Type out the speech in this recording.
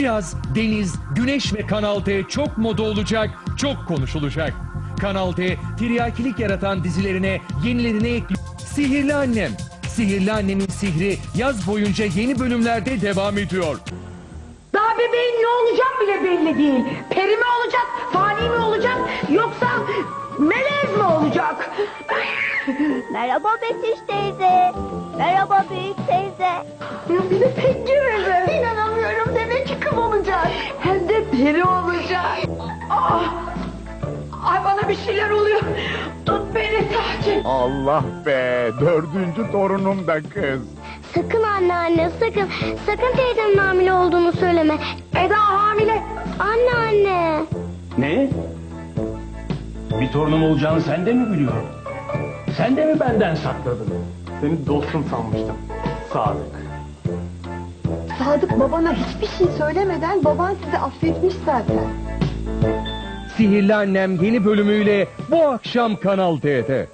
Yaz, deniz, güneş ve Kanal T çok moda olacak, çok konuşulacak. Kanal T, tiryakilik yaratan dizilerine yenilerini ekliyor. Sihirli Annem. Sihirli Annem'in sihri yaz boyunca yeni bölümlerde devam ediyor. Daha bebeğin ne olacak bile belli değil. Peri mi olacak, fani mi olacak, yoksa melez mi olacak? Merhaba Betüş teyze. Merhaba büyük teyze. Ya bir de peri olacak. Ah, ay bana bir şeyler oluyor. Tut beni Taci. Allah be dördüncü torunum da kız. Sakın anneanne sakın. Sakın teyzemin hamile olduğunu söyleme. Eda hamile. Anneanne. Ne? Bir torunum olacağını sen de mi biliyorsun? Sen de mi benden sakladın? Seni dostum sanmıştım. Sadık. Sadık babana hiçbir şey söylemeden baban sizi affetmiş zaten. Sihirli Annem yeni bölümüyle bu akşam Kanal T'de.